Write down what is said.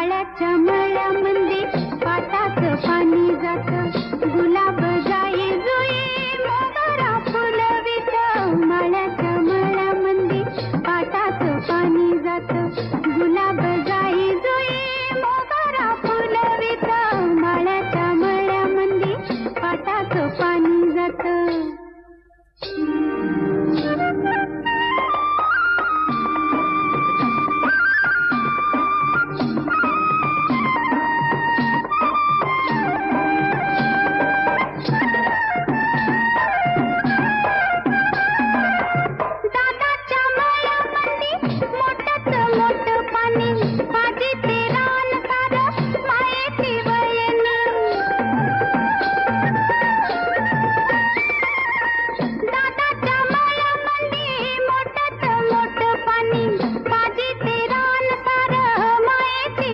झाडाच्या मळ्या म्हणजे पाणी जात. गुलाब जाई जुई मोगरा फुलवित माळ्याच्या मळ्या म्हणजे पाणी जात. गुलाब जाई जुई मोगरा फुलवित माळ्याच्या मळ्या म्हणजे पाणी जात.